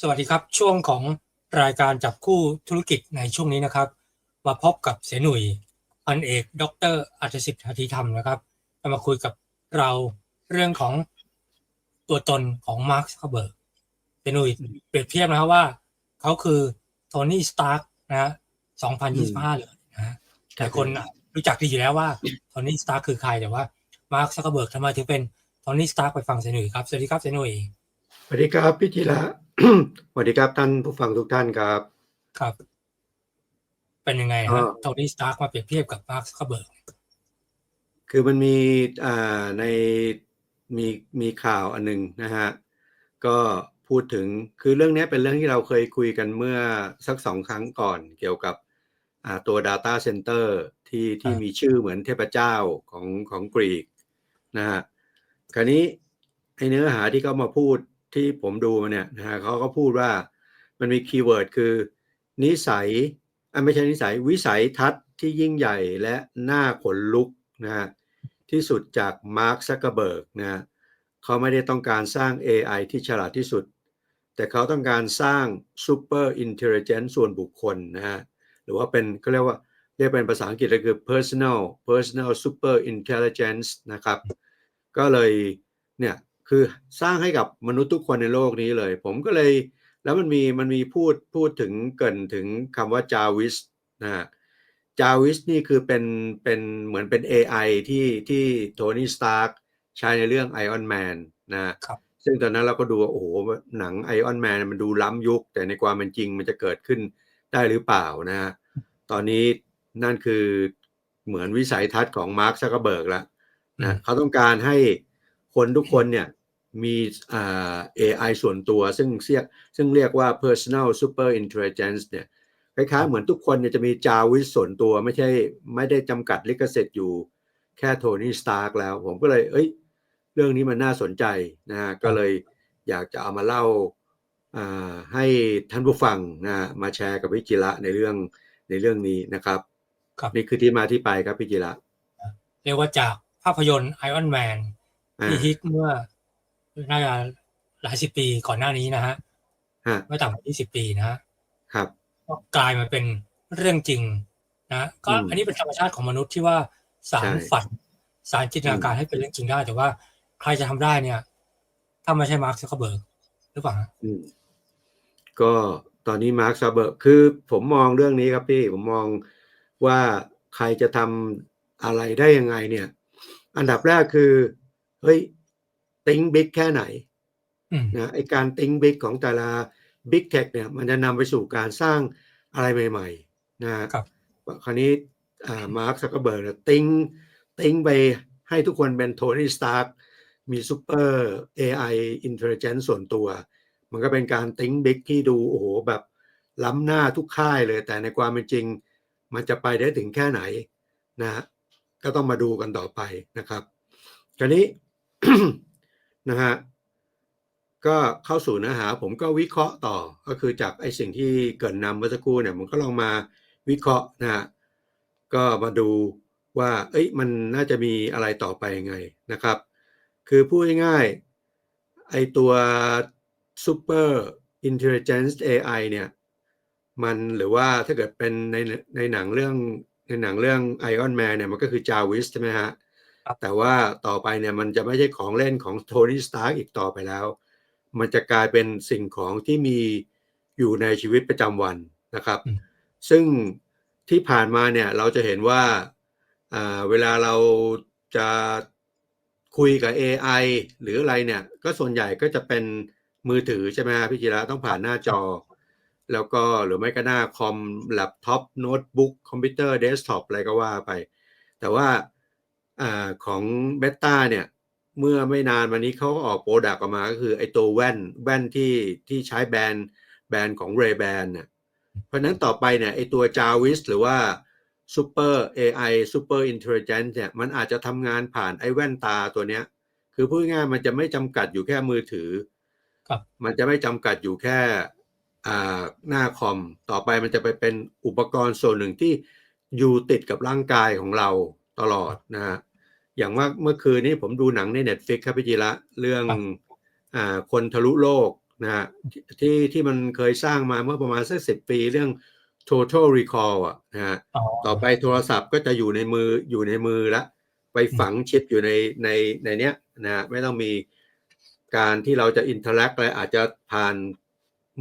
สวัสดีครับ ช่วงของรายการจับคู่ธุรกิจในช่วงนี้นะครับ มาพบกับเสยหนุ่ยพันเอกดรอัจสิทธิ์หทิธรรมนะครับจะมาคุยกับเราเรื่องของตัวตนของมาร์คซักเบิร์กเสยหนุ่ยเปรียบเทียบนะครับว่า เขาคือโทนี่สตาร์กนะฮะ2025 เลยนะฮะหลายคนรู้จักดีอยู่แล้วว่าโทนี่สตาร์กคือใครแต่ว่ามาร์คซักเบิร์กทำไมถึงเป็นโทนี่สตาร์กไปฟังเสยหนุ่ยครับสวัสดีครับเสยหนุ่ยสวัสดีครับพี่จิระ สวัสดีครับท่านผู้ฟังทุกท่านครับครับ เป็นยังไงอ่าฮะโทนี่สตาร์กมาเปรียบเทียบกับมาร์คซักเบิร์กคือมันมีอ่าในมีมีข่าวอันหนึงนะฮะก็พูดถึงคือเรื่องนี้เป็นเรื่องที่เราเคยคุยกันเมื่อสักสองครั้งก่อนเกี่ยวกับอ่าตัว Data Center ที่ที่มีชื่อเหมือนเทพเจ้าของของกรีกนะฮะคราวนี้ไอเนื้อหาที่เขามาพูด ที่ผมดูมาเนี่ยนะฮะเขาก็พูดว่ามันมีคีย์เวิร์ดคือ นิสัยอะไม่ใช่นิสัยวิสัยทัศน์ที่ยิ่งใหญ่และหน่าขนลุกนะฮะที่สุดจากมาร์คซักเกอร์เบิร์กนะฮะเขาไม่ได้ต้องการสร้าง AI ที่ฉลาดที่สุด แต่เขาต้องการสร้าง Super Intelligence ส่วนบุคคลนะฮะหรือว่าเป็นเขาเรียกว่าเรียกเป็นภาษาอังกฤษก็คือ personal personal super intelligence นะครับ ก็เลยเนี่ย คือสร้างให้กับมนุษย์ทุกคนในโลกนี้เลย ผมก็เลยแล้วมันมีมันมีพูดพูดถึงเกรินถึงคำว่าจาวิสนะฮะจาวิสนี่คือเป็นเป็นเหมือนเป็น AI ที่ที่โทนี่สตาร์กใช้ในเรื่อง Iron Man นะฮะครับซึ่งตอนนั้นเราก็ดูว่าโอ้โหหนัง Iron Man มันดูล้ำยุค แต่ในความเป็นจริงมันจะเกิดขึ้นได้หรือเปล่านะฮะตอนนี้นั่นคือเหมือนวิสัยทัศน์ของมาร์คซักเกอร์เบิร์กแล้วนะเขาต้องการให้คนทุกคนเนี่ย มีอ่า AI ส่วนตัวซึ่งเรียกซึ่งเรียกว่า personal super intelligence เนี่ยคล้ายๆเหมือนทุกคนเนี่ยจะมีจาวิสส่วนตัวไม่ใช่ไม่ได้จำกัดลิขสิทธิ์อยู่แค่โทนี่สตาร์กแล้ว ผมก็เลย เอ้ย เรื่องนี้มันน่าสนใจนะฮะก็เลยอยากจะเอามาเล่าอ่าให้ท่านผู้ฟังนะฮะมาแชร์กับพิจิระในเรื่องในเรื่องนี้นะครับครับนี่คือที่มาที่ไปครับพิจิระเรียกว่าจากภาพยนตร์ไอออนแมนอ่าที่ฮิตเมื่อ น่าจะหลายสิบปีก่อนหน้านี้นะฮะฮะไม่ต่ำกว่ายี่สิบปีนะฮะครับก็กลายมาเป็นเรื่องจริงนะก็อืมอันนี้เป็นธรรมชาติของมนุษย์ที่ว่าสารใช่ฝันสารจินตนาการให้เป็นเรื่องจริงได้ แต่ว่าใครจะทำได้เนี่ย ถ้าไม่ใช่มาร์คซักเคอร์เบิร์กหรือเปล่าฮะอืมก็ตอนนี้มาร์คซาเบิร์กคือผมมองเรื่องนี้ครับพี่ผมมองว่าใครจะทำอะไรได้ยังไงเนี่ย อันดับแรกคือเฮ้ย ติ้งบิ๊กแค่ไหนอืมนะไอการติ้งบิ๊กของแต่ละบิ๊กเทคเนี่ยมันจะนำไปสู่การสร้างอะไรใหม่ๆนะฮะครับคราวนี้อ่ามาร์คซักเกอร์เบิร์กเนี่ยติ้งติ้งไปให้ทุกคนเป็นโทนี่สตาร์มีซูเปอร์ AI intelligence ส่วนตัว มันก็เป็นการติ้งบิ๊กที่ดูโอ้โหแบบล้ำหน้าทุกค่ายเลย แต่ในความเป็นจริง มันจะไปได้ถึงแค่ไหนนะฮะก็ต้องมาดูกันต่อไปนะครับคราวนี้ นะฮะก็เข้าสู่เนื้อหาผมก็วิเคราะห์ต่อก็คือจากไอ้สิ่งที่เกรินนำเมื่อสักครู่เนี่ยผมก็ลองมาวิเคราะห์นะฮะก็มาดูว่า เอ้ยมันน่าจะมีอะไรต่อไปยังไงนะครับ คือพูดง่ายๆไอตัว Super Intelligence AI เนี่ยมันหรือว่าถ้าเกิดเป็นในในหนังเรื่องในหนังเรื่อง Iron Man เนี่ยมันก็คือ Jarvis ใช่ไหมฮะ แต่ว่าต่อไปเนี่ยมันจะไม่ใช่ของเล่นของโทนี่สตาร์กอีกต่อไปแล้ว มันจะกลายเป็นสิ่งของที่มีอยู่ในชีวิตประจำวันนะครับอืมซึ่งที่ผ่านมาเนี่ยเราจะเห็นว่าอ่าเวลาเราจะคุยกับ AI หรืออะไรเนี่ย ก็ส่วนใหญ่ก็จะเป็นมือถือใช่ไหมฮะพี่จิระต้องผ่านหน้าจอ แล้วก็หรือไม่ก็หน้าคอมแล็ปท็อปโน้ตบุ๊กคอมพิวเตอร์เดสก์ท็อปอะไรก็ว่าไป แต่ว่า อาของเบต้าเนี่ยเมื่อไม่นานมานี้เขาก็ออกโปรดักต์ออกมาก็คือไอ้ตัวแว่นแว่นที่ที่ใช้แบรนด์แบรนด์ของ Ray Ban เนี่ยเพราะฉะนั้นต่อไปเนี่ยไอ้ตัว Jarvis หรือว่า Super AI Super Intelligence เนี่ยมันอาจจะทำงานผ่านไอ้แว่นตาตัวเนี้ย คือพูดง่ายๆมันจะไม่จำกัดอยู่แค่มือถือครับมันจะไม่จำกัดอยู่แค่อ่าหน้าคอม ต่อไปมันจะไปเป็นอุปกรณ์ส่วนหนึ่งที่อยู่ติดกับร่างกายของเรา ตลอดนะฮะอย่างว่าเมื่อคืนนี้ผมดูหนังใน Netflix ครับพี่จิระเรื่องครับอ่าคนทะลุโลกนะฮะที่ที่ที่มันเคยสร้างมาเมื่อประมาณสักสิบปีเรื่อง total recall อะนะฮะอ๋อต่อไปโทรศัพท์ก็จะอยู่ในมืออยู่ในมือละไปฝังชิปอยู่ในในในเนี้ยนะฮะไม่ต้องมีการที่เราจะอินเทอร์แอคอะไรอาจจะผ่าน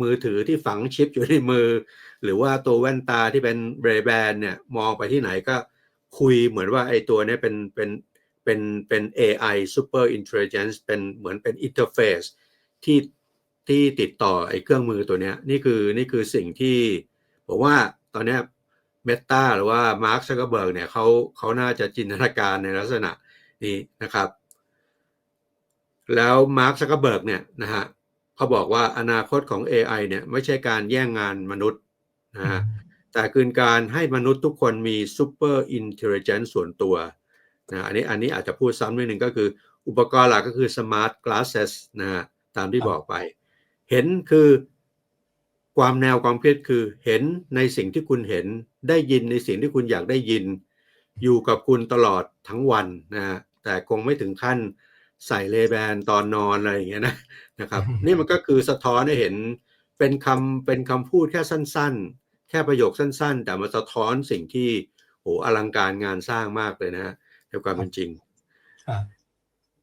มือถือที่ฝังชิปอยู่ในมือ หรือว่าตัวแว่นตาที่เป็นเรแบนเนี่ยมองไปที่ไหนก็ คุยเหมือนว่าไอ้ตัวนี้เป็นเป็นเป็นเป็น AI super intelligence เป็นเหมือนเป็นอินเทอร์เฟซที่ที่ติดต่อไอ้เครื่องมือตัวนี้นี่คือนี่คือสิ่งที่ผมว่าตอนนี้เมตาหรือว่ามาร์คซักเกอร์เบิร์กเนี่ยเขาเขาน่าจะจินตนาการในลักษณะนี้นะครับ แล้วมาร์คซักเกอร์เบิร์กเนี่ยนะฮะเขาบอกว่าอนาคตของ AI เนี่ยไม่ใช่การแย่งงานมนุษย์นะฮะ แต่คือการให้มนุษย์ทุกคนมีซูเปอร์อินเทลเจนซ์ส่วนตัวนะอันนี้อันนี้อาจจะพูดซ้ำนิดหนึ่งก็คือ อุปกรณ์หลักก็คือสมาร์ทกลาสเซสนะฮะตามที่บอกไป เห็นคือความแนวความคิดคือเห็นในสิ่งที่คุณเห็นได้ยินในสิ่งที่คุณอยากได้ยิน อยู่กับคุณตลอดทั้งวันนะฮะแต่คงไม่ถึงขั้นใส่เลแบนตอนนอนอะไรอย่างเงี้ยนะนะครับ นี่มันก็คือสะท้อนให้เห็นเป็นคำเป็นคำพูดแค่สั้น ๆ แค่ประโยคสั้น ๆ แต่มันสะท้อนสิ่งที่โหอลังการงานสร้างมากเลยนะฮะในความเป็นจริงอ่า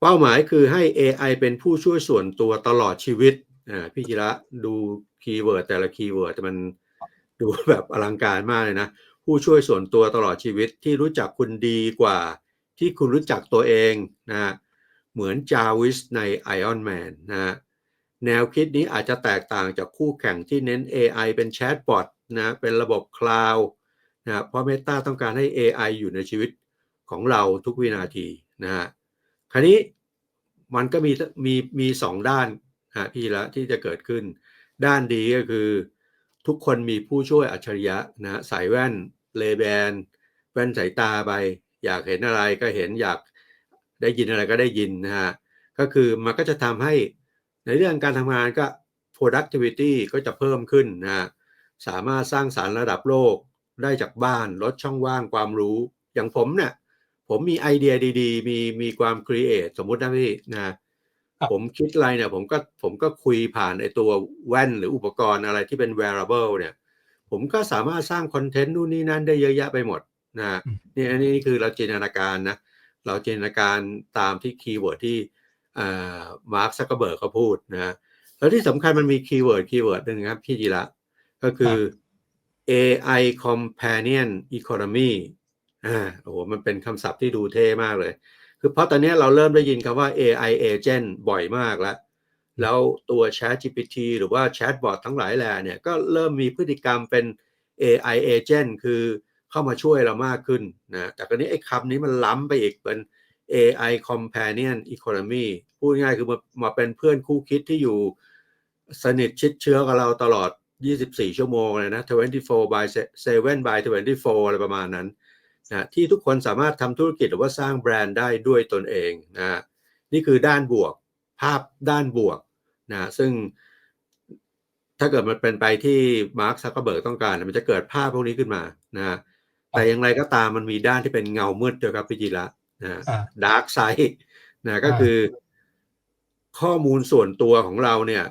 เป้าหมายคือให้ AI เป็นผู้ช่วยส่วนตัวตลอดชีวิตอ่าพี่จิระดูคีย์เวิร์ดแต่ละคีย์เวิร์ดมันดูแบบอลังการมากเลยนะ ผู้ช่วยส่วนตัวตลอดชีวิตที่รู้จักคุณดีกว่า ที่คุณรู้จักตัวเองนะฮะเหมือนจาวิสใน Iron Man นะฮะแนวคิดนี้อาจจะแตกต่างจากคู่แข่งที่เน้น AI เป็นแชทบอท นะเป็นระบบคลาวด์นะเพราะ Meta ต้องการให้ AI อยู่ในชีวิตของเราทุกวินาทีนะฮะคราวนี้มันก็มีมีมีสองด้านฮะพี่ละที่จะเกิดขึ้น ด้านดีก็คือ ทุกคนมีผู้ช่วยอัจฉริยะนะใส่แว่นเลแบนแว่นสายตาไป อยากเห็นอะไรก็เห็นอยากได้ยินอะไรก็ได้ยินนะฮะก็คือมันก็จะทำให้ในเรื่องการทำงานก็ productivity ก็จะเพิ่มขึ้นนะฮะ สามารถสร้างสารรค์ระดับโลกได้จากบ้านลดช่องว่างความรู้ อย่างผมเนี่ยผมมีไอเดียดี ๆ มีมีความครีเอทสมมุตินะพี่นะครับผมคิดอะไรเนี่ยผมก็ผมก็คุยผ่านไอตัวแว่นหรืออุปกรณ์อะไรที่เป็น wearable เนี่ย ผมก็สามารถสร้างคอนเทนต์นู่นนี่นั่นได้เยอะแยะไปหมดนะอืมนี่อันนี้คือเราจินตนาการนะ เราจินตนาการตามที่คีย์เวิร์ดที่มาร์คซักเกอร์เบิร์กเขาพูดนะแล้วที่สำคัญมันมีคีย์เวิร์ดคีย์เวิร์ดหนึ่งครับพี่จีระ ก็คือ AI companion economy อ่าโอ้โหมันเป็นคำศัพท์ที่ดูเท่มากเลย คือเพราะตอนนี้เราเริ่มได้ยินคำว่า AI agent บ่อยมากแล้ว แล้วตัว Chat GPT หรือว่า Chatbot ทั้งหลายแหล่เนี่ยก็เริ่มมีพฤติกรรมเป็น AI agent คือเข้ามาช่วยเรามากขึ้นนะแต่คราวนี้ไอ้คำนี้มันล้ำไปอีกเป็น AI companion economy พูดง่ายคือมามาเป็นเพื่อนคู่คิดที่อยู่สนิทชิดเชื้อกับเราตลอด 24 ชั่วโมงเลยนะ24 by 7 by 24 อะไรประมาณนั้นนะที่ทุกคนสามารถทำธุรกิจหรือว่าสร้างแบรนด์ได้ด้วยตนเองนะนี่คือด้านบวก ภาพด้านบวกนะซึ่งถ้าเกิดมันเป็นไปที่มาร์คซักเกอร์เบิร์กต้องการ มันจะเกิดภาพพวกนี้ขึ้นมานะแต่อย่างไรก็ตามมันมีด้านที่เป็นเงามืดด้วยครับพี่จีระนะอ่าดาร์กไซด์นะก็คือข้อมูลส่วนตัวของเราเนี่ย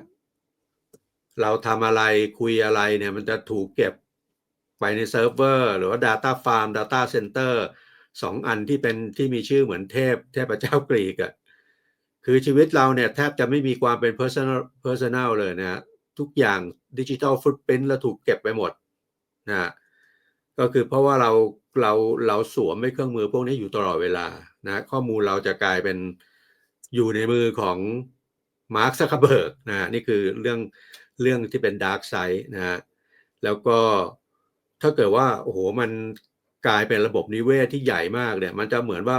เราทำอะไรคุยอะไรเนี่ยมันจะถูกเก็บไปในเซิร์ฟเวอร์หรือว่า Data Farm Data Center สองอันที่เป็นที่มีชื่อเหมือนเทพ เทพเจ้ากรีกอะคือชีวิตเราเนี่ยแทบจะไม่มีความเป็น personal personal เลยนะทุกอย่างดิจิทัลฟุตพิ้นแล้วถูกเก็บไปหมดนะก็คือเพราะว่าเราเราเราสวมไม่เครื่องมือพวกนี้อยู่ตลอดเวลานะข้อมูลเราจะกลายเป็นอยู่ในมือของมาร์คซักเบิร์กนะนี่คือเรื่อง เรื่องที่เป็นดาร์กไซด์นะฮะแล้วก็ถ้าเกิดว่าโอ้โหมันกลายเป็นระบบนิเวศที่ใหญ่มากเนี่ยมันจะเหมือนว่า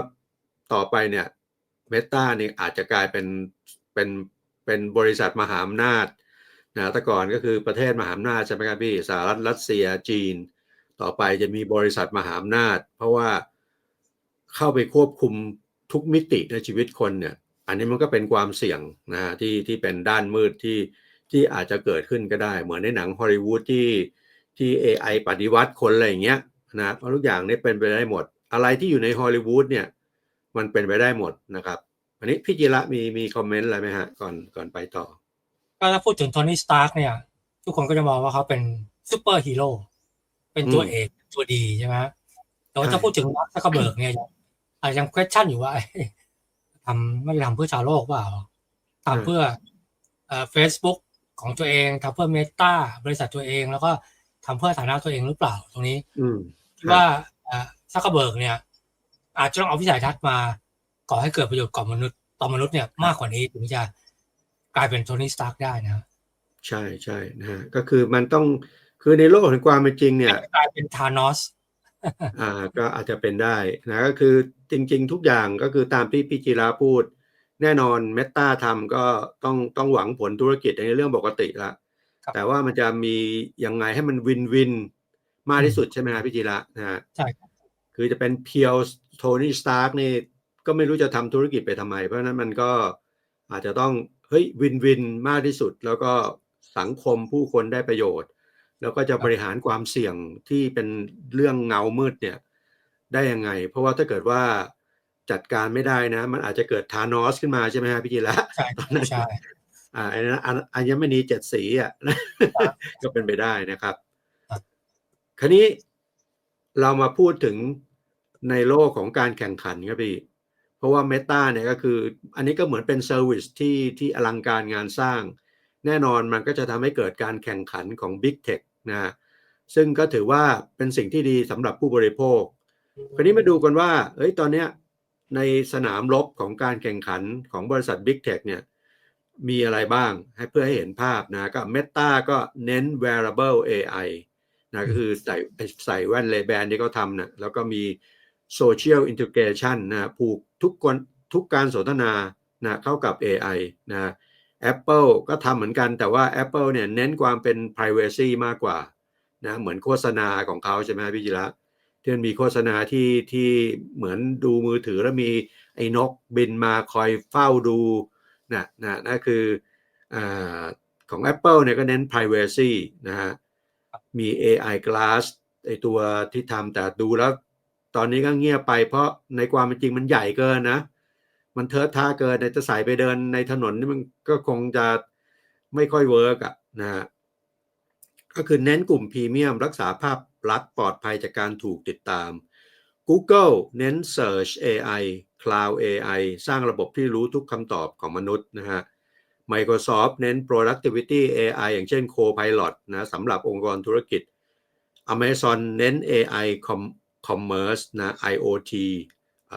ต่อไปเนี่ยเมตาเนี่ยอาจจะกลายเป็นเป็นเป็นบริษัทมหาอำนาจนะแต่ก่อนก็คือประเทศมหาอำนาจใช่ไหมครับพี่สหรัฐรัสเซียจีน ต่อไปจะมีบริษัทมหาอำนาจ เพราะว่าเข้าไปควบคุมทุกมิติในชีวิตคนเนี่ยอันนี้มันก็เป็นความเสี่ยงนะฮะที่ที่เป็นด้านมืดที่ ที่อาจจะเกิดขึ้นก็ได้ เหมือนในหนังฮอลลีวูดที่ที่ AI ปฏิวัติคนอะไรอย่างเงี้ยนะเพราะทุกอย่างเนี่ยเป็นไปได้หมด อะไรที่อยู่ในฮอลลีวูดเนี่ยมันเป็นไปได้หมดนะครับ อันนี้พี่จิระมีมีคอมเมนต์อะไรไหมฮะ ก่อนก่อนไปต่อก็ถ้าพูดถึงโทนี่สตาร์กเนี่ย ทุกคนก็จะมองว่าเขาเป็นซูเปอร์ฮีโร่เป็นตัวอืมเอกตัวดีใช่ไหมแต่ว่าใช่ถ้าพูดถึงมาร์คซักเคอร์เบิร์กเนี่ยอาจจะยัง question อยู่ว่าเอ้ยทำไม่ได้ทำเพื่อชาวโลกเปล่าทำเพื่อเอ่อ Facebook ของตัวเองทำเพื่อเมตาบริษัทตัวเอง แล้วก็ทำเพื่อฐานะตัวเองหรือเปล่าตรงนี้ อืมคิดว่าซักเคอร์เบิร์กเนี่ย อาจจะต้องเอาวิสัยทัศน์มาก่อให้เกิดประโยชน์กับมนุษย์ต่อมนุษย์เนี่ยมากกว่านี้ถึงจะกลายเป็นโทนี่สตาร์กได้นะใช่ใช่นะฮะก็คือมันต้องคือในโลกแห่งความเป็นจริงเนี่ยกลายเป็นธานอสอ่าก็อาจจะเป็นได้นะก็คือจริง ๆ ทุกอย่างก็คือตามที่พี่จีราพูด แน่นอนเมตาทำก็ต้องต้องหวังผลธุรกิจในเรื่องปกติละครับแต่ว่ามันจะมียังไงให้มันวินวินมากที่สุดใช่ไหมครับพี่จีระนะฮะใช่ครับคือจะเป็นเพียวโทนี่สตาร์กนี่ก็ไม่รู้จะทำธุรกิจไปทำไม เพราะฉะนั้นมันก็อาจจะต้องเฮ้ยวินวินมากที่สุด แล้วก็สังคมผู้คนได้ประโยชน์ แล้วก็จะบริหารความเสี่ยงที่เป็นเรื่องเงามืดเนี่ยได้ยังไง เพราะว่าถ้าเกิดว่า จัดการไม่ได้นะ มันอาจจะเกิดทานอสขึ้นมาใช่ไหมฮะพี่จีระใช่ใช่อ่าอันนั้นอันอัญมณีเจ็ดสีอะก็เป็นไปได้นะครับครับ คราวนี้เรามาพูดถึงในโลกของการแข่งขันครับพี่ เพราะว่า Meta เนี่ยก็คือ อันนี้ก็เหมือนเป็นเซอร์วิสที่ที่อลังการงานสร้าง แน่นอนมันก็จะทำให้เกิดการแข่งขันของ Big Tech นะฮะซึ่งก็ถือว่าเป็นสิ่งที่ดีสำหรับผู้บริโภค คราวนี้มาดูกันว่า เอ้ยตอนเนี้ย ในสนามรบของการแข่งขันของบริษัท Big Tech เนี่ยมีอะไรบ้างให้เพื่อให้เห็นภาพนะก็ Meta ก็เน้น wearable AI นะก็คือใส่ใส่แว่นเลแบนที่เขาทำนะแล้วก็มี social integration นะผูกทุกคนทุกการสนทนานะเข้ากับ AI นะ Apple ก็ทำเหมือนกันแต่ว่า Apple เนี่ยเน้นความเป็น privacy มากกว่านะเหมือนโฆษณาของเขาใช่ไหมพี่จิระ ที่มันมีโฆษณาที่ที่เหมือนดูมือถือแล้วมีไอ้นกบินมาคอยเฝ้าดูนะนะนั่นคืออของ Apple เนี่ยก็เน้น privacy นะฮะมี AI Glass ไอตัวที่ทำแต่ดูแล้ว ตอนนี้ก็เงียบไปเพราะในความเป็นจริงมันใหญ่เกินนะ มันเทิดท่าเกินจะใส่ไปเดินในถนนนี่มันก็คงจะไม่ค่อยเวิร์กอะนะฮะก็คือเน้นกลุ่มพรีเมียมรักษาภาพ ลักปลอดภัยจากการถูกติดตาม Google เน้น Search AI Cloud AI สร้างระบบที่รู้ทุกคำตอบของมนุษย์นะฮะ Microsoft เน้น productivity AI อย่างเช่น Copilot นะสำหรับองค์กรธุรกิจ Amazon เน้น AI Commerce นะ IoT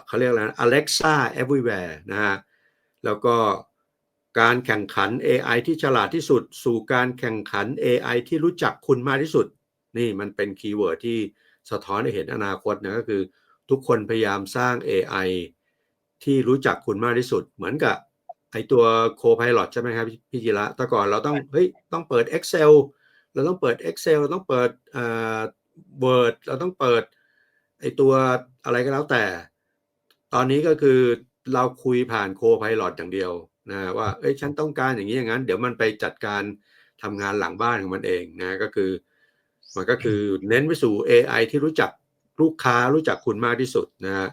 เขาเรียกอะไรนะ Alexa Everywhere นะฮะ แล้วก็การแข่งขัน AI ที่ฉลาดที่สุด สู่การแข่งขัน AI ที่รู้จักคุณมากที่สุด นี่มันเป็นคีย์เวิร์ดที่สะท้อนให้เห็นอนาคตนะก็คือ ทุกคนพยายามสร้าง AI ที่รู้จักคุณมากที่สุด เหมือนกับไอตัว Copilot ใช่ไหมครับพี่พี่จิระแต่ก่อนเราต้องเฮ้ยต้องเปิด Excel เราต้องเปิด Excel เราต้องเปิดเอ่อ Word เราต้องเปิดไอตัวอะไรก็แล้วแต่ ตอนนี้ก็คือเราคุยผ่าน Copilot อย่างเดียวนะว่าเอ้ยฉันต้องการอย่างนี้อย่างนั้น เดี๋ยวมันไปจัดการทำงานหลังบ้านของมันเองนะก็คือ มันก็คือเน้นไปสู่ AI ที่รู้จักลูกค้ารู้จักคุณมากที่สุดนะฮะ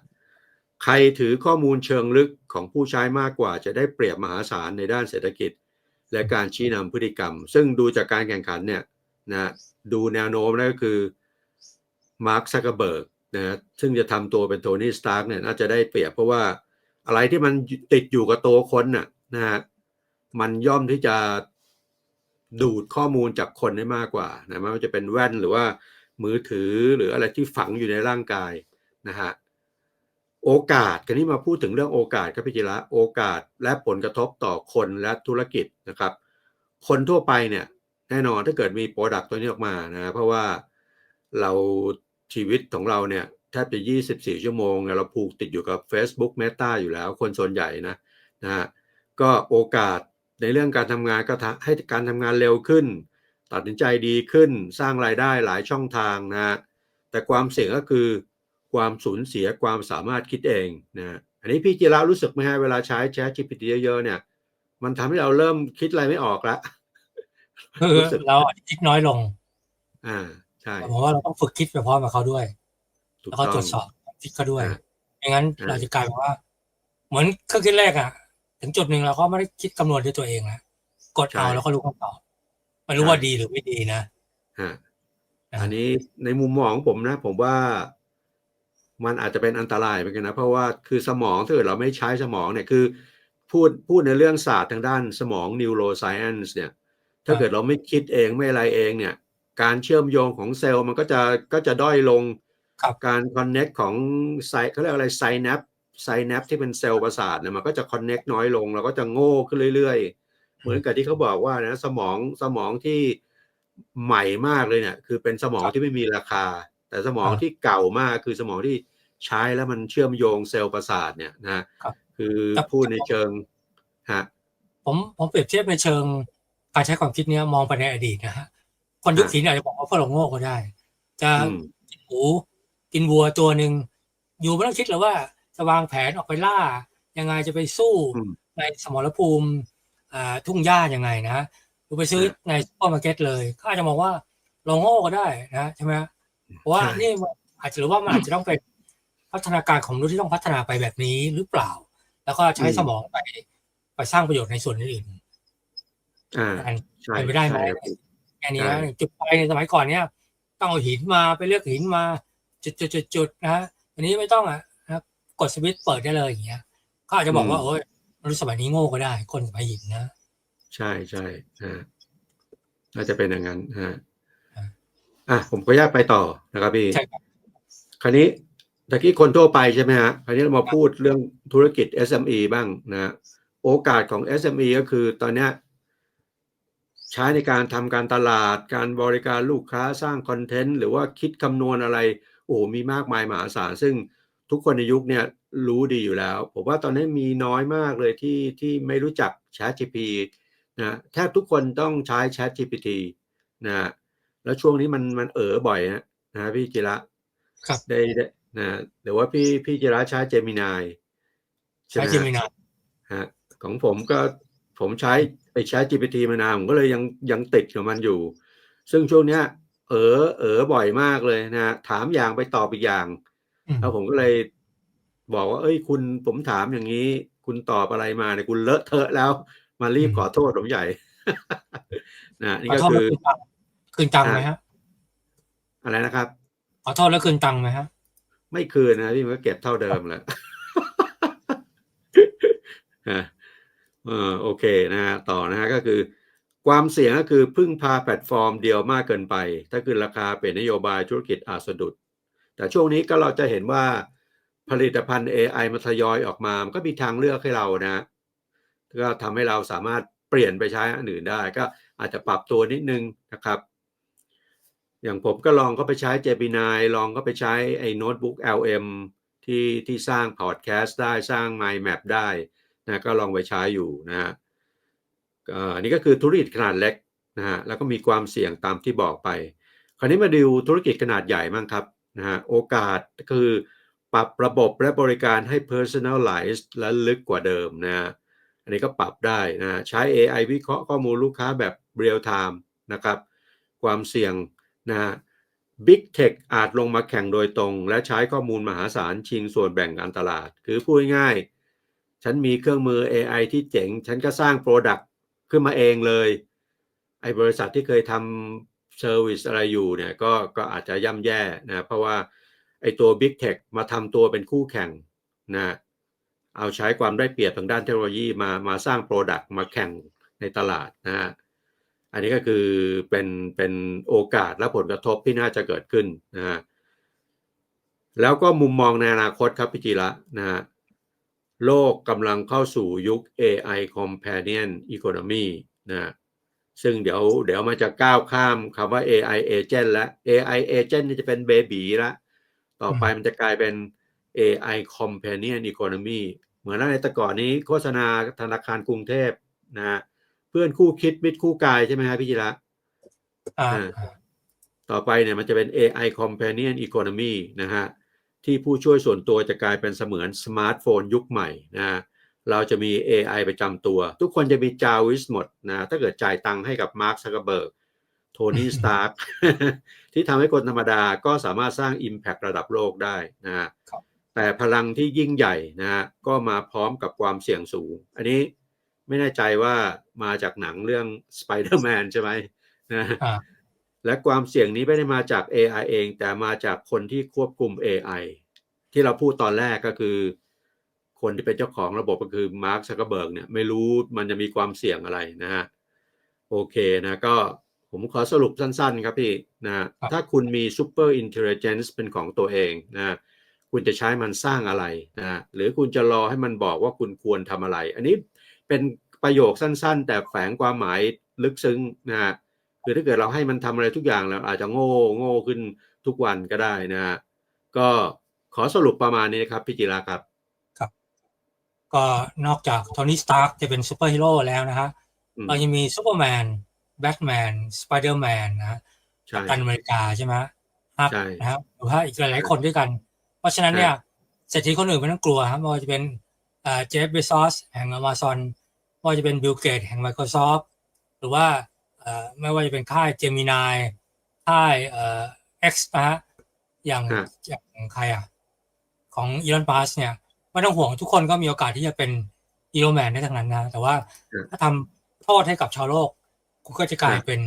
ใครถือข้อมูลเชิงลึกของผู้ใช้มากกว่าจะได้เปรียบมหาศาลในด้านเศรษฐกิจ และการชี้นำพฤติกรรม ซึ่งดูจากการแข่งขันเนี่ยนะดูแนวโน้มแล้วก็คือมาร์คซักเกอร์เบิร์กนะฮะซึ่งจะทำตัวเป็นโทนี่สตาร์กเนี่ยน่าจะได้เปรียบเพราะว่าอะไรที่มันติดอยู่กับตัวคนน่ะนะฮะมันย่อมที่จะ ดูดข้อมูลจากคนได้มากกว่านะไม่ว่าจะเป็นแว่นหรือว่ามือถือหรืออะไรที่ฝังอยู่ในร่างกายนะฮะโอกาสกันนี้มาพูดถึงเรื่องโอกาสครับพี่จิระโอกาสและผลกระทบต่อคนและธุรกิจนะครับ คนทั่วไปเนี่ยแน่นอนถ้าเกิดมีโปรดักต์ตัวนี้ออกมานะเพราะว่าเราชีวิตของเราเนี่ยแทบจะ 24 ชั่วโมงเนี่ยเราผูกติดอยู่กับ Facebook Meta อยู่แล้ว คนส่วนใหญ่นะนะฮะก็โอกาส ในเรื่องการทำงานก็ทำให้การทำงานเร็วขึ้น ตัดสินใจดีขึ้นสร้างรายได้หลายช่องทางนะฮะแต่ความเสี่ยงก็คือความสูญเสียความสามารถคิดเองนะฮะอันนี้พี่จิรารู้สึกไหมฮะเวลาใช้ Chat GPT เยอะๆเนี่ย มันทำให้เราเริ่มคิดอะไรไม่ออกละคือรู้สึกเราอาจจะคิดน้อยลง อ่าใช่ผมว่าเราต้องฝึกคิดไปพร้อมกับเขาด้วยถูกแล้วก็ต้องตรวจสอบคิดเขาด้วยอ่าไม่งั้นอ่าเราจะกลายเป็นว่า เหมือนเครื่องคิดเลขอะ ถึงจุดหนึ่งเราก็ไม่ได้คิดคำนวณด้วยตัวเองแล้วกดเอาใช่แล้วก็รู้คำตอบไม่รู้ใช่ว่าดีหรือไม่ดีนะฮะอ่าอันนี้ในมุมมองของผมนะ ผมว่ามันอาจจะเป็นอันตรายเหมือนกันนะ เพราะว่าคือสมองถ้าเกิดเราไม่ใช้สมองเนี่ยคือพูดพูดในเรื่องศาสตร์ทางด้านสมอง neuroscience เนี่ย ถ้าเกิดเราไม่คิดเองไม่อะไรเองเนี่ย การเชื่อมโยงของเซลล์มันก็จะก็จะด้อยลงครับการ connect ของไซเขาเรียกอะไรไซแนป ไซแนปที่เป็นเซลล์ประสาทเนี่ยมันก็จะ connect น้อยลงเราก็จะโง่ขึ้นเรื่อยๆ เหมือนกับที่เขาบอกว่านะสมองสมองที่ใหม่มากเลยเนี่ยคือเป็นสมองที่ไม่มีราคา แต่สมองครับที่เก่ามากคือสมองที่ใช้แล้วมันเชื่อมโยงเซลล์ประสาทเนี่ยนะครับคือแต่พูดในเชิงฮะผมผมเปรียบเทียบในเชิงการใช้ความคิดเนี้ยมองไปในอดีตนะฮะคนยุคอะหินอาจจะบอกว่าฝรั่งโง่ก็ได้ จะอืมกินหมูกินวัวตัวหนึ่งอยู่ไม่ต้องคิดเลยว่า จะวางแผนออกไปล่า ยังไงจะไปสู้อืมในสมรภูมิอ่าทุ่งหญ้ายังไงนะหรือไปซื้ออะในซูเปอร์มาร์เก็ตเลยเขาอาจจะมองว่าเราโง่ก็ได้นะใช่ไหมเพราะว่าใช่นี่มันอาจจะหรือว่ามันอาจจะต้องเป็นพัฒนาการของมนุษย์ที่ต้องพัฒนาไปแบบนี้หรือเปล่า แล้วก็ใช้สมองไปไปสร้างประโยชน์ในส่วนอื่นอ่าๆอันใช่เป็นไปได้ไหมใช่ครับอันนี้ใช่นะจุดไฟในสมัยก่อนเนี้ยต้องเอาหินมาไปเลือกหินมา จุดจุดจุดจุดๆๆๆนะอันนี้ไม่ต้องอะนะครับ กดสวิตช์เปิดได้เลยอย่างเงี้ยเขาอาจจะบอกว่าโอ้ยมนุษย์สมัยนี้โง่ก็ได้ คนสมัยหินนะ ใช่ใช่ฮะน่าจะเป็นอย่างนั้นฮะอะอะผมก็ยากไปต่อนะครับพี่ใช่ครับคราวนี้ตะกี้คนทั่วไปใช่ไหมฮะคราวนี้เรามาพูดเรื่องธุรกิจ SME บ้างนะโอกาสของ SME ก็คือตอนเนี้ยใช้ในการทำการตลาด การบริการลูกค้าสร้างคอนเทนต์ หรือว่าคิดคำนวณอะไร โอ้โหมีมากมายมหาศาลซึ่ง ทุกคนในยุคเนี้ยรู้ดีอยู่แล้ว ผมว่าตอนนี้มีน้อยมากเลยที่ที่ไม่รู้จัก ChatGPT นะแทบทุกคนต้องใช้ ChatGPT นะแล้วช่วงนี้มันมันเอ๋อบ่อยนะนะพี่จิระครับได้ได้นะหรือว่าพี่พี่จิระใช้เจมินายใช้จิมินาฮะของผมก็ผมใช้ไปใช้ GPT มานานผมก็เลยยังยังติดกับมันอยู่ ซึ่งช่วงเนี้ยเออเออบ่อยมากเลยนะถามอย่างไปตอบอีกอย่างอืม แล้วผมก็เลยบอกว่า เอ้ย คุณผมถามอย่างนี้ คุณตอบอะไรมาเนี่ยคุณเลอะเทอะแล้ว มารีบขอโทษผมใหญ่นะนี่ขอก็โทษคืแล้วอคืนตังค์คืนตังค์ไหมฮะ อะไรนะครับ ขอโทษแล้วคืนตังค์ไหมฮะ ไม่คืนนะพี่มันก็เก็บเท่าเดิมแหละฮะเออโอเคนะฮะต่อนะฮะก็คือ ความเสี่ยงก็คือพึ่งพาแพลตฟอร์มเดียวมากเกินไป ถ้าคือราคาเป็นนโยบายธุรกิจอาจสะดุด แต่ช่วงนี้ก็เราจะเห็นว่าผลิตภัณฑ์ AI มันทยอยออกมา มันก็มีทางเลือกให้เรานะก็ทำให้เราสามารถเปลี่ยนไปใช้อันอื่นได้ ก็อาจจะปรับตัวนิดนึงนะครับ อย่างผมก็ลองก็ไปใช้ Gemini ลองก็ไปใช้ไอ้โน้ตบุ๊ก LM ที่ที่สร้างพอดแคสต์ได้สร้าง Mind Map ได้นะก็ลองไปใช้อยู่นะฮะเอ่ออันนี้ก็คือธุรกิจขนาดเล็กนะฮะแล้วก็มีความเสี่ยงตามที่บอกไป คราวนี้มาดูธุรกิจขนาดใหญ่มั่งครับ นะฮะโอกาสคือปรับระบบและบริการให้ personalized และลึกกว่าเดิมนะฮะอันนี้ก็ปรับได้นะใช้ AI วิเคราะห์ข้อมูลลูกค้าแบบ real time นะครับ ความเสี่ยงนะฮะ Big Tech อาจลงมาแข่งโดยตรง และใช้ข้อมูลมหาศาลชิงส่วนแบ่งการตลาด คือพูดง่ายฉันมีเครื่องมือ AI ที่เจ๋ง ฉันก็สร้าง Product ขึ้นมาเองเลย ไอ้บริษัทที่เคยทำ เซอร์วิสอะไรอยู่เนี่ยก็ก็อาจจะย่ำแย่นะเพราะว่าไอตัว Big Tech มาทำตัวเป็นคู่แข่งนะเอาใช้ความได้เปรียบทางด้านเทคโนโลยีมามาสร้าง Product มาแข่งในตลาดนะฮะอันนี้ก็คือเป็นเป็นโอกาสและผลกระทบที่น่าจะเกิดขึ้นนะฮะแล้วก็มุมมองในอนาคตครับพี่จีระนะฮะโลกกำลังเข้าสู่ยุค AI Companion Economy นะ ซึ่งเดี๋ยวเดี๋ยวมันจะก้าวข้ามคำว่า AI Agent และ AI Agent นี่จะเป็นเบบีละ ต่อไปมันจะกลายเป็น AI Companion Economy เหมือนในแต่ก่อนนี้โฆษณาธนาคารกรุงเทพนะฮะเพื่อนคู่คิดมิตรคู่กายใช่ไหมครับพี่จิระอ่าอ่าต่อไปเนี่ยมันจะเป็น AI Companion Economy นะฮะที่ผู้ช่วยส่วนตัวจะกลายเป็นเสมือนสมาร์ทโฟนยุคใหม่นะฮะ เราจะมี AI ประจำตัว ทุกคนจะมีจาวิสหมดนะถ้าเกิดจ่ายตังค์ให้กับมาร์คซักเบิร์กโทนี่สตาร์ที่ทำให้คนธรรมดาก็สามารถสร้าง Impact ระดับโลกได้นะฮะแต่พลังที่ยิ่งใหญ่นะฮะก็มาพร้อมกับความเสี่ยงสูง อันนี้ไม่แน่ใจว่ามาจากหนังเรื่อง Spider-Man ใช่ไหมนะอ่าและความเสี่ยงนี้ไม่ได้มาจาก AI เอง แต่มาจากคนที่ควบคุม AI ที่เราพูดตอนแรกก็คือ คนที่เป็นเจ้าของระบบก็คือมาร์คซักเกอร์เบิร์กเนี่ยไม่รู้มันจะมีความเสี่ยงอะไรนะฮะโอเคนะก็ผมขอสรุปสั้นๆครับพี่นะฮะครับถ้าคุณมี super intelligence เป็นของตัวเองนะฮะคุณจะใช้มันสร้างอะไรนะฮะหรือคุณจะรอให้มันบอกว่าคุณควรทำอะไร อันนี้เป็นประโยคสั้นๆ แต่แฝงความหมายลึกซึ้งนะฮะคือถ้าเกิดเราให้มันทำอะไรทุกอย่างแล้วอาจจะโง่โง่ขึ้นทุกวันก็ได้นะฮะก็ขอสรุปประมาณนี้นะครับพี่จิราครับ ก็นอกจากโทนี่สตาร์กจะเป็นซูเปอร์ฮีโร่แล้วนะฮะอืมเรายังมีซูเปอร์แมนแบทแมนสไปเดอร์แมนนะฮะใช่กันอเมริกาใช่ไหมฮักใช่นะครับหรือว่าอีกหลายๆคนด้วยกัน เพราะฉะนั้นเนี่ยเศรษฐีคนอื่นไม่ต้องกลัวครับไม่ว่าจะเป็นเอ่อเจฟเบซอสแห่ง Amazon ไม่ว่าจะเป็นบิลเกตแห่ง Microsoft หรือว่าเอ่อไม่ว่าจะเป็นค่าย Gemini ค่ายเอ่อ X นะฮะอย่างฮะอย่างใครอะของอีลอนมัสเนี่ย ไม่ต้องห่วงทุกคนก็มีโอกาสที่จะเป็นอีโรแมนได้ทั้งนั้นนะ แต่ว่าถ้าทำโทษให้กับชาวโลกคุณก็จะกลายเป็น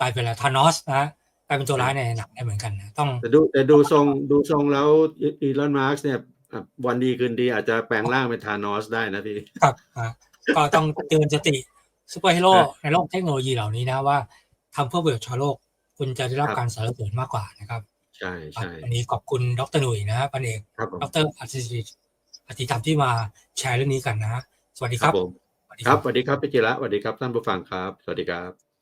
กลายเป็นอะไรธานอสนะฮะกลายเป็นตัวร้ายในหนังได้เหมือนกันนะต้องแต่ดูแต่ดูทรงดูทรงแล้วอีลอนมาร์กเนี่ยอะวันดีคืนดีอาจจะแปลงร่างเป็นธานอสได้นะพี่ครับอะก็ต้องเตือนสติซูเปอร์ฮีโร่ครับในโลกเทคโนโลยีเหล่านี้นะว่าทำเพื่อประโยชน์ชาวโลก คุณจะได้รับครับการสรรเสริญมากกว่านะครับ ใช่ครับใช่วันนี้ขอบคุณดรหนุ่ยนะฮะพันเอกครับผมดรอัศจิตอธิธรรมที่มาแชร์เรื่องนี้กันนะฮะสวัสดีคครัรับบผมสวัสดีครับสวัสดีครับพี่จิระสวัสดีครับท่านผู้ฟังครับ สวัสดีครับ